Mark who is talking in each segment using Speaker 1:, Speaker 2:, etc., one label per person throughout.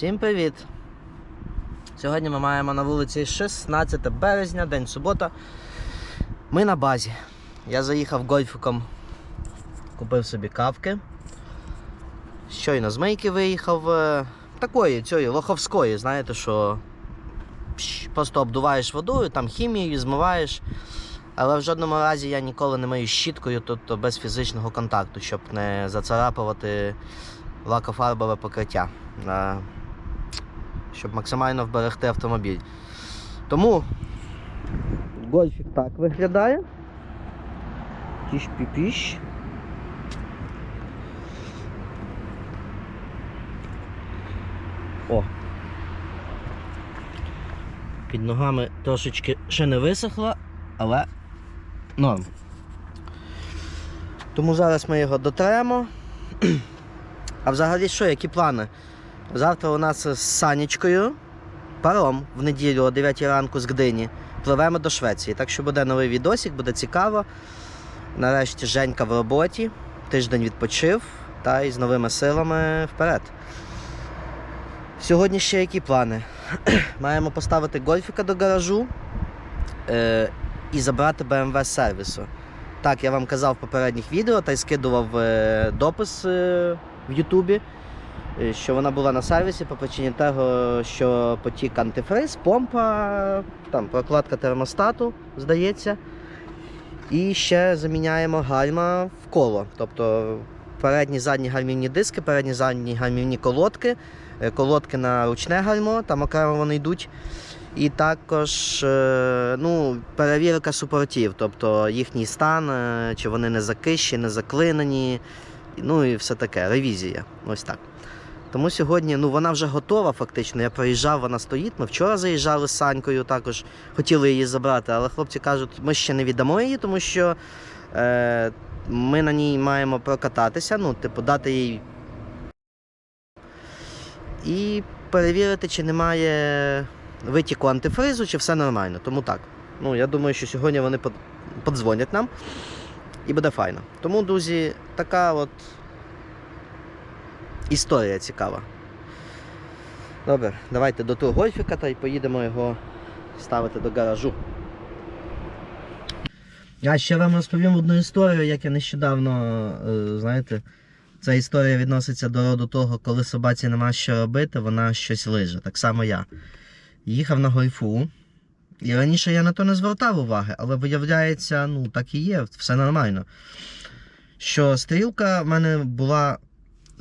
Speaker 1: Всім привіт! Сьогодні ми маємо на вулиці 16 березня, день субота. Ми на базі. Я заїхав гольфиком, купив собі кавки. Щойно з мийки виїхав. е, Такої, цієї лоховської, знаєте, що просто обдуваєш водою, там хімією, змиваєш. Але в жодному разі я ніколи не мию щіткою, тобто без фізичного контакту, щоб не зацарапувати лакофарбове покриття. Щоб максимально вберегти автомобіль. Тому гольфік так виглядає. Тіш-пі-піш. О. Під ногами трошечки ще не висохло, але норм. Тому зараз ми його дотремо. А взагалі що, які плани? Завтра у нас з Санечкою паром в неділю о 9 ранку з Гдині пливемо до Швеції. Так що буде новий відосик, буде цікаво. Нарешті Женька в роботі, тиждень відпочив та й з новими силами вперед. Сьогодні ще які плани? Маємо поставити гольфіка до гаражу е, і забрати BMW з сервісу. Так, я вам казав в попередніх відео та й скидував е, допис е, в Ютубі, що вона була на сервісі по причині того, що потік антифриз, помпа, там прокладка термостату, здається. І ще заміняємо гальма в коло. Тобто передні задні гальмівні диски, передні задні гальмівні колодки, е, колодки на ручне гальмо, там окремо вони йдуть. І також е, ну, перевірка супортів, тобто їхній стан, е, чи вони не закищі, не заклинені, ну і все таке, ревізія. Ось так. Тому сьогодні ну, вона вже готова, фактично. Я приїжджав, вона стоїть. Ми вчора заїжджали з Санькою, також хотіли її забрати, але хлопці кажуть, ми ще не віддамо її, тому що е, ми на ній маємо прокататися, ну, типу, дати їй і перевірити, чи немає витіку антифризу, чи все нормально. Тому так. Ну, я думаю, що сьогодні вони подзвонять нам і буде файно. Тому, друзі, така от історія цікава. Добре, давайте до того гольфіка та й поїдемо його ставити до гаражу. Я ще вам розповім одну історію, як я нещодавно, е, знаєте, ця історія відноситься до роду того, коли собаці нема що робити, вона щось лиже. Так само я. Їхав на гольфу. І раніше я на то не звертав уваги, але виявляється, ну так і є, все нормально. Що стрілка в мене була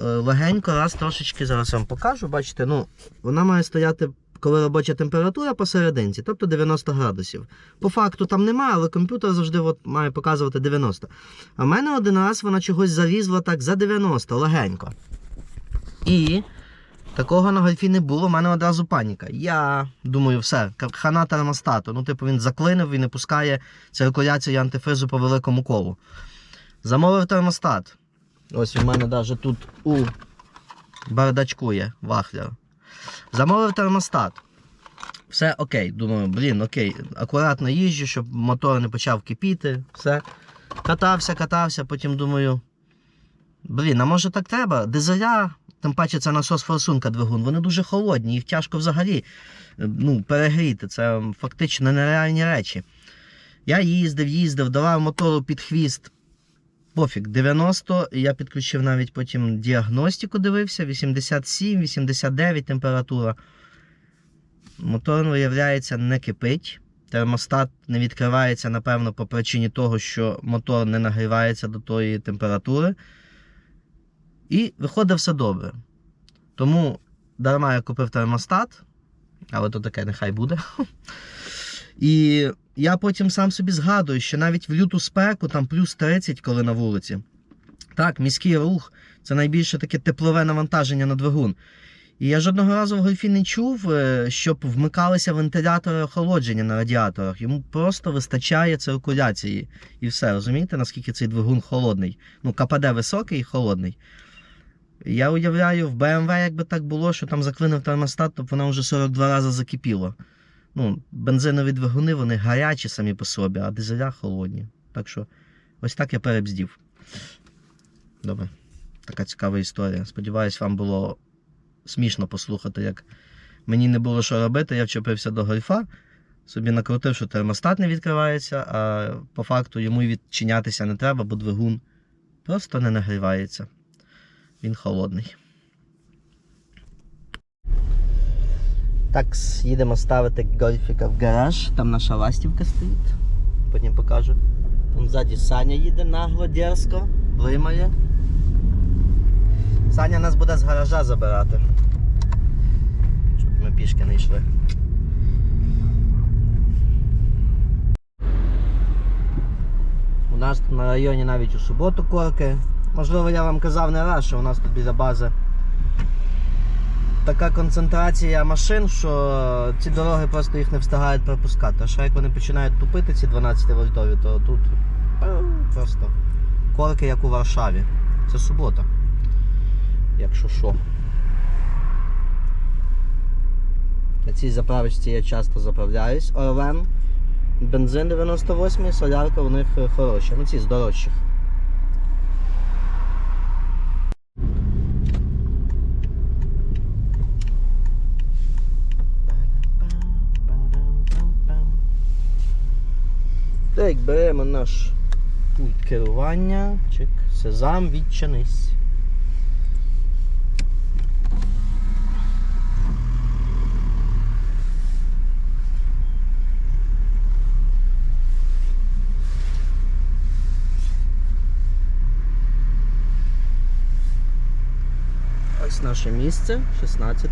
Speaker 1: легенько, раз трошечки, зараз вам покажу, бачите, ну, вона має стояти, коли робоча температура посерединці, тобто 90 градусів. По факту там немає, але комп'ютер завжди от має показувати 90. А в мене один раз вона чогось залізла так за 90, легенько. І такого на гольфі не було, в мене одразу паніка. Я думаю, все, хана термостату. Ну, типу, він заклинив і не пускає циркуляцію антифризу по великому колу. Замовив термостат. Ось у мене навіть тут у бардачку є вахлер. Замовив термостат. Все окей. Думаю, блін, окей, акуратно їжджу, щоб мотор не почав кипіти. Все. Катався, катався, потім думаю. Блін, а може так треба? Дизеля, тим паче це насос форсунка двигун, вони дуже холодні, їх тяжко взагалі е, ну, перегріти. Це фактично нереальні речі. Я їздив, їздив, давав мотору під хвіст. Пофіг, 90, я підключив навіть потім діагностику, дивився, 87, 89 температура. Мотор, виявляється, не кипить. Термостат не відкривається, напевно, по причині того, що мотор не нагрівається до тої температури. І виходить все добре. Тому дарма я купив термостат, але то таке нехай буде. І я потім сам собі згадую, що навіть в люту спеку, там плюс 30, коли на вулиці. Так, міський рух це найбільше таке теплове навантаження на двигун. І я жодного разу в гольфі не чув, е, щоб вмикалися вентилятори охолодження на радіаторах. Йому просто вистачає циркуляції. І все, розумієте, наскільки цей двигун холодний. Ну, КПД високий і холодний. Я уявляю, в BMW, якби так було, що там заклинив термостат, то вона вже 42 рази закипіла. Ну, бензинові двигуни, вони гарячі самі по собі, а дизеля холодні. Так що, ось так я перебздів. Добре, така цікава історія. Сподіваюсь, вам було смішно послухати, як мені не було що робити, я вчепився до гольфа, собі накрутив, що термостат не відкривається, а по факту йому й відчинятися не треба, бо двигун просто не нагрівається. Він холодний. Так, їдемо ставити гольфіка в гараж. Там наша ластівка стоїть. Потім покажу. Там ззаді Саня їде нагло, дерзко, блимає. Саня нас буде з гаража забирати. Щоб ми пішки не йшли. У нас тут на районі навіть у суботу корки. Можливо, я вам казав не раз, що у нас тут біля бази така концентрація машин, що ці дороги просто їх не встигають пропускати. А ще як вони починають тупити ці 12 вольтові, то тут просто корки як у Варшаві. Це субота. Якщо що. На цій заправочці я часто заправляюсь. Орвен. Бензин 98, солярка у них е, хороша. Ну ці з дорожчих. Беремо наш пульт керування. Чек. Сезам, відчинись. Ось наше місце, 16.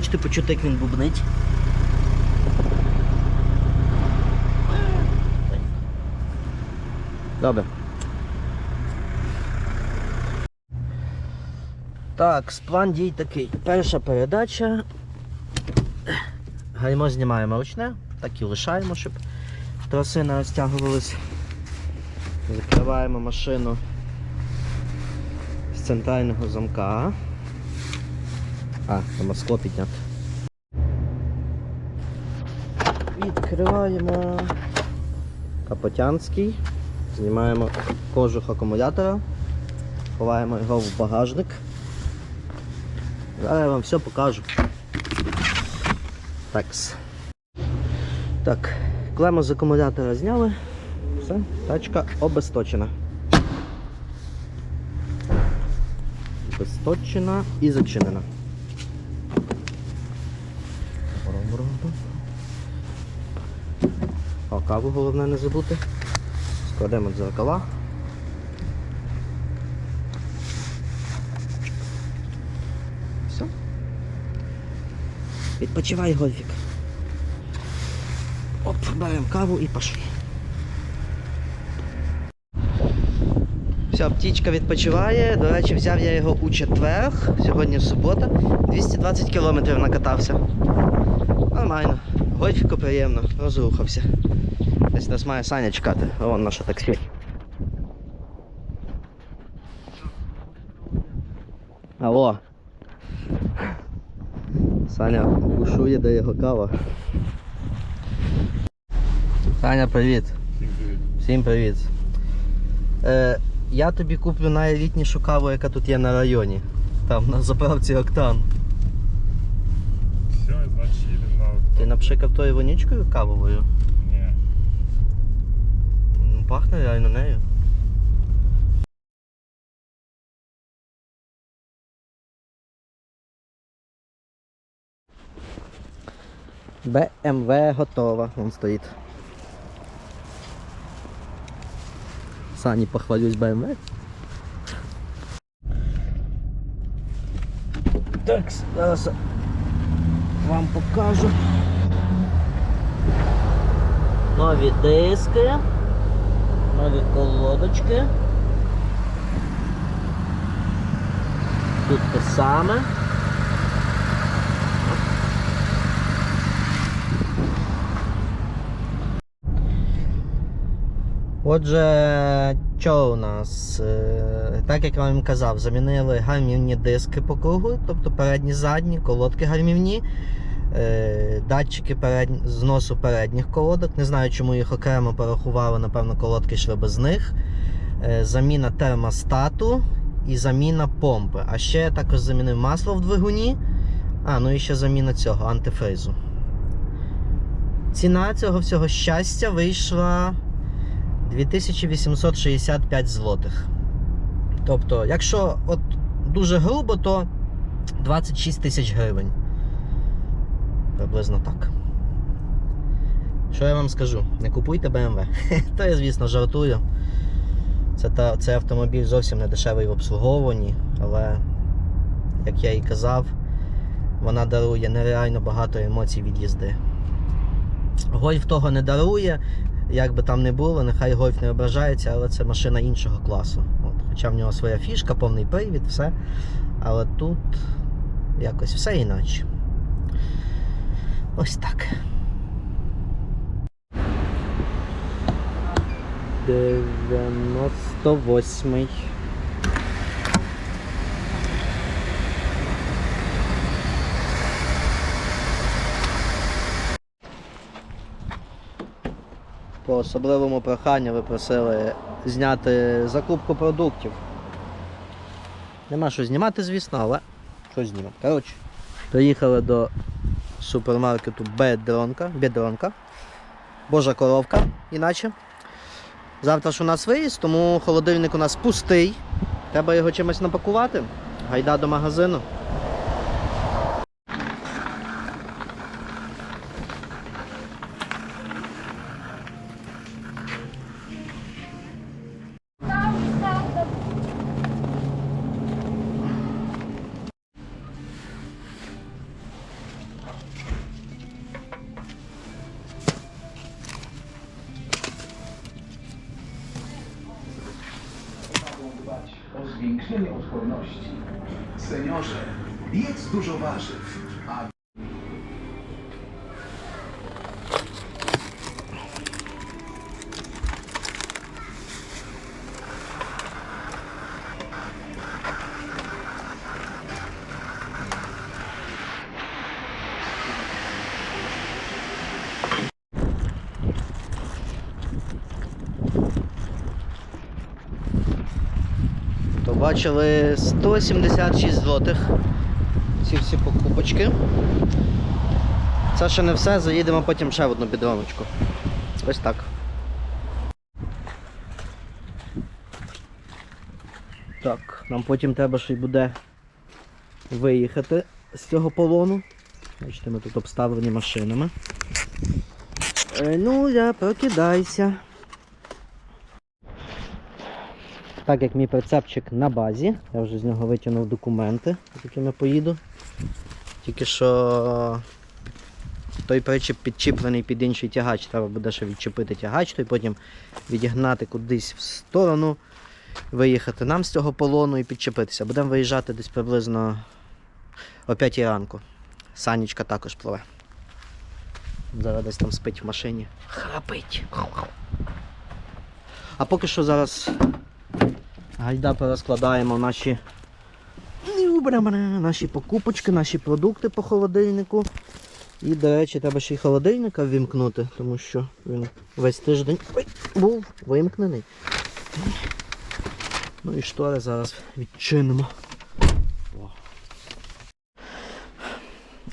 Speaker 1: Хочете почути, як він бубнить? Добре. Так, план дій такий. Перша передача. Гаймо знімаємо ручне, так і лишаємо, щоб троси не розтягувались. Закриваємо машину з центрального замка. А, там скло підняти. Відкриваємо Капотянський, знімаємо кожух акумулятора, ховаємо його в багажник. Зараз я вам все покажу. Такс. Так, клему з акумулятора зняли. Все, тачка обесточена. Обесточена і зачинена. О, каву головне не забути. Складемо дзеркала. Все. Відпочивай, Гольфік. Оп, беремо каву і пошли. Все, птічка відпочиває. До речі, взяв я його у четвер, сьогодні субота. 220 кілометрів накатався. Нормально. Гольфіку приємно, розрухався. Нас має Саня чекати, вон наше таксі. Алло. Саня бушує, де його кава. Саня, привіт. Всім привіт. Е, я тобі куплю найелітнішу каву, яка тут є на районі. Там на заправці Октан.
Speaker 2: Все, значить на
Speaker 1: Ти напшикав тою вонючкою кавовою? Пахне реально нею. БМВ готова, вон стоїть. Сані похвалюсь БМВ. Так, зараз вам покажу. Нові диски, нові колодочки. Тут те саме. Отже, що у нас? Е, Так як я вам казав, замінили гальмівні диски по кругу, тобто передні задні, колодки гальмівні. Е, датчики перед... зносу передніх колодок. Не знаю, чому їх окремо порахували, напевно, колодки йшли без них. Е, заміна термостату і заміна помпи. А ще я також замінив масло в двигуні. А, ну і ще заміна цього антифризу. Ціна цього всього щастя вийшла 2865 злотих. Тобто, якщо от дуже грубо, то 26 тисяч гривень. Приблизно так. Що я вам скажу? Не купуйте BMW. То я, звісно, жартую. Це, та, цей автомобіль зовсім не дешевий в обслуговуванні, але, як я і казав, вона дарує нереально багато емоцій від їзди. Гольф того не дарує, як би там не було, нехай гольф не ображається, але це машина іншого класу. От, хоча в нього своя фішка, повний привід, все. Але тут якось все іначе. Ось так. Дев'яносто восьмий. По особливому проханню ви просили зняти закупку продуктів. Нема що знімати, звісно, але що знімемо. Коротше, приїхали до супермаркету Бедронка. Бедронка. Божа коровка, іначе. Завтра ж у нас виїзд, тому холодильник у нас пустий. Треба його чимось напакувати. Гайда до магазину.
Speaker 2: Zwiększenie odporności. Seniorze, jedz dużo warzyw, a
Speaker 1: бачили 176 злотих. Ці всі покупочки. Це ще не все, заїдемо потім ще в одну підроночку. Ось так. Так, нам потім треба ще й буде виїхати з цього полону. Бачите, ми тут обставлені машинами. Е, ну, я прокидайся. Так як мій прицепчик на базі, я вже з нього витягнув документи, з якими поїду. Тільки що той причіп підчіплений під інший тягач, треба буде ще відчепити тягач, той потім відігнати кудись в сторону, виїхати нам з цього полону і підчепитися. Будемо виїжджати десь приблизно о 5 ранку. Санічка також пливе. Зараз десь там спить в машині. Храпить. А поки що зараз Гайда перескладаємо наші наші покупочки, наші продукти по холодильнику. І, до речі, треба ще й холодильника вімкнути, тому що він весь тиждень ой, був вимкнений. Ну і штори зараз відчинимо.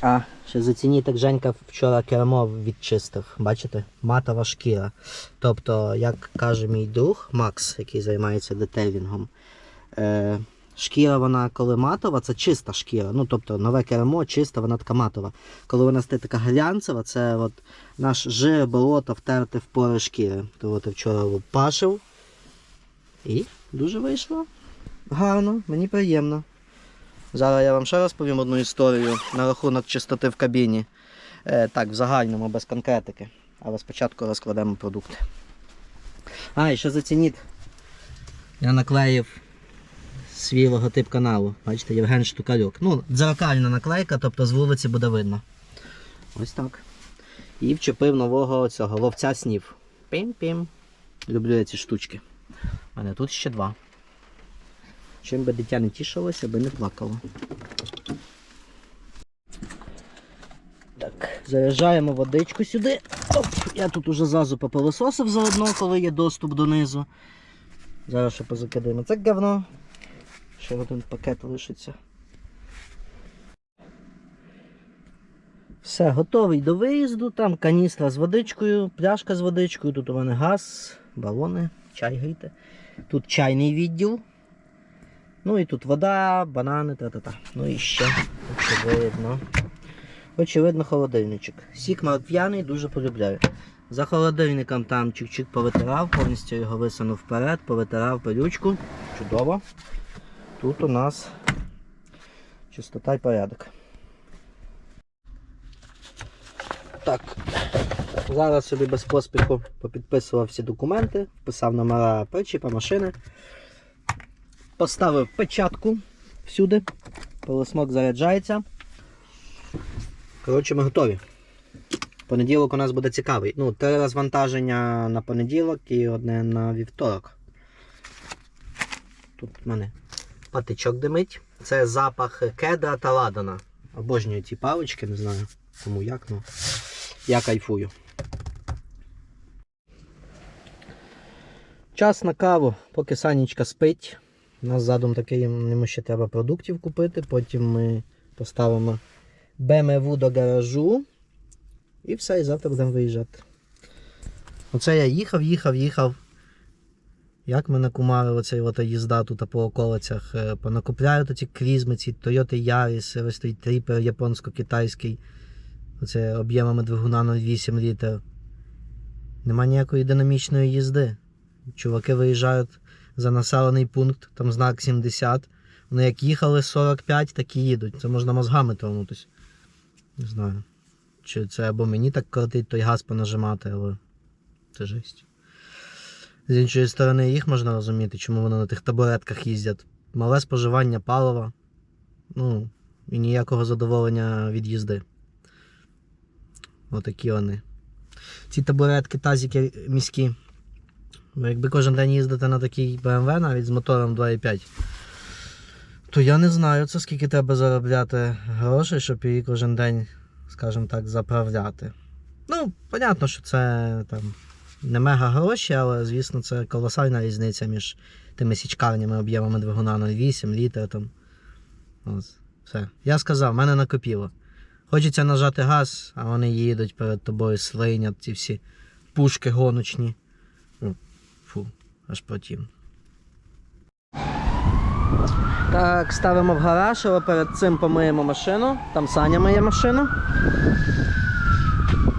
Speaker 1: А, ще зацініть, як Женька вчора кермо відчистив. Бачите? Матова шкіра. Тобто, як каже мій друг Макс, який займається детейлінгом, е, шкіра, вона коли матова, це чиста шкіра. Ну, тобто нове кермо, чиста, вона така матова. Коли вона стає така глянцева, це от наш жир, болото втерти в пори шкіри. То от я вчора лупашив. І дуже вийшло. Гарно, мені приємно. Зараз я вам ще розповім одну історію на рахунок чистоти в кабіні. Е, так, в загальному, без конкретики. Але спочатку розкладемо продукти. А, і ще зацініть. Я наклеїв свій логотип каналу. Бачите, Євген Штукарюк. Ну, дзеркальна наклейка, тобто з вулиці буде видно. Ось так. І вчепив нового цього ловця снів. Пім-пім. Люблю я ці штучки. У мене тут ще два. Чим би дитя не тішилося, аби не плакало. Так, Заряджаємо водичку сюди. Оп, я тут уже зразу попилососив заодно, коли є доступ донизу. Зараз ще позакидаємо це говно. Ще один пакет лишиться. Все, готовий до виїзду. Там каністра з водичкою, пляшка з водичкою, тут у мене газ, балони, чай гріти. Тут чайний відділ. Ну і тут вода, банани, та-та-та. Ну і ще, очевидно. Очевидно, холодильничок. Сік морквяний дуже полюбляю. За холодильником там чик-чик повитирав, повністю його висунув вперед, повитирав пилючку. Чудово. Тут у нас чистота і порядок. Так. Зараз собі без поспіху попідписував всі документи, вписав номера причіпа, машини. Поставив печатку всюди. Полосмок заряджається. Коротше, ми готові. Понеділок у нас буде цікавий. Ну, три розвантаження на понеділок і одне на вівторок. Тут в мене патичок димить. Це запах кедра та ладана. Обожнюю ці палички, не знаю кому як, ну я кайфую. Час на каву, поки Санечка спить. У нас задум такий, йому ще треба продуктів купити. Потім ми поставимо БМВ до гаражу. І все, і завтра будемо виїжджати. Оце я їхав, їхав, їхав. Як мене кумарило цей от їзда тут по околицях. Е, Понакупляю ті крізми, ці Toyota Yaris, ось той тріпер японсько-китайський. Оце об'ємами двигуна 0,8 літр. Нема ніякої динамічної їзди. Чуваки виїжджають за населений пункт, там знак 70. Вони як їхали 45, так і їдуть. Це можна мозгами тронутись. Не знаю. Чи це або мені так кортить той газ понажимати, але це жесть. З іншої сторони, їх можна розуміти, чому вони на тих табуретках їздять. Мале споживання палива. Ну, і ніякого задоволення від їзди. Отакі вони. Ці табуретки, тазики міські. Бо якби кожен день їздити на такий BMW, навіть з мотором 2.5, то я не знаю, це скільки треба заробляти грошей, щоб її кожен день, скажімо так, заправляти. Ну, понятно, що це там не мега гроші, але звісно це колосальна різниця між тими січкарнями об'ємами двигуна 0,8 літр там. Ось, все. Я сказав, мене накопіло. Хочеться нажати газ, а вони їдуть перед тобою, слинять ці всі пушки гоночні. Ну, аж противно. Так, ставимо в гараж, але перед цим помиємо машину. Там Саня миє машину.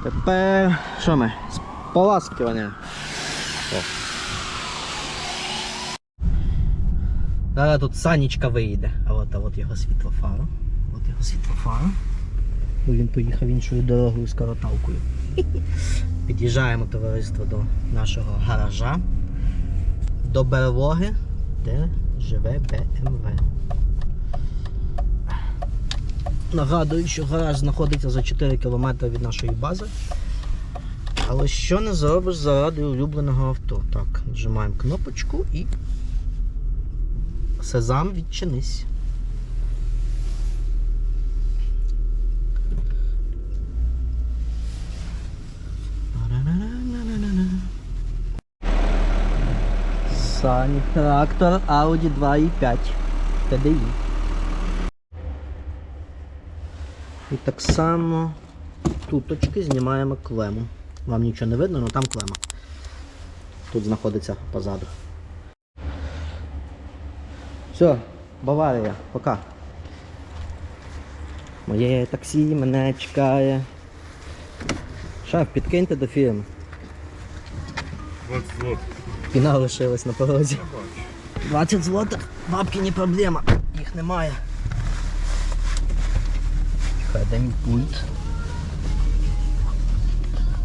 Speaker 1: Тепер що ми? Споласкування. О. Зараз тут Санечка вийде. А от, а от його світлофара. От його світлофара. Бо він поїхав іншою дорогою з коротавкою. Під'їжджаємо товариство до нашого гаража. До берлоги, де живе БМВ. Нагадую, що гараж знаходиться за 4 км від нашої бази. Але що не зробиш заради улюбленого авто? Так, нажимаємо кнопочку і сезам відчинись. Сані трактор Audi 2.5 TDI. І так само туточки знімаємо клему. Вам нічого не видно, але там клема. Тут знаходиться позаду. Все, Баварія, пока. Моє таксі мене чекає. Шеф, підкиньте до фірми.
Speaker 3: 20 злот.
Speaker 1: Піна лишилась на порозі. 20 злотих, бабки не проблема, їх немає. Чекай, де мій пульт?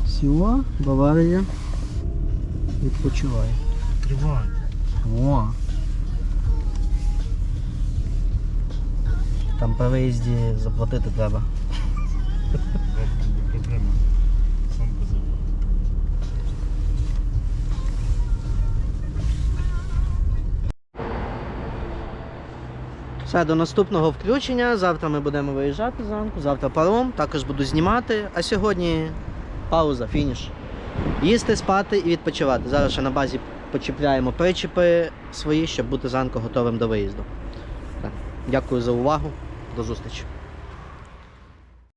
Speaker 1: Все, Баварія. Відпочивай.
Speaker 3: Тривай.
Speaker 1: О. Там по виїзді заплатити треба. Все, до наступного включення. Завтра ми будемо виїжджати зранку, завтра паром, також буду знімати. А сьогодні пауза, фініш. Їсти, спати і відпочивати. Зараз ще на базі почіпляємо причіпи свої, щоб бути зранку готовим до виїзду. Так. Дякую за увагу. До зустрічі.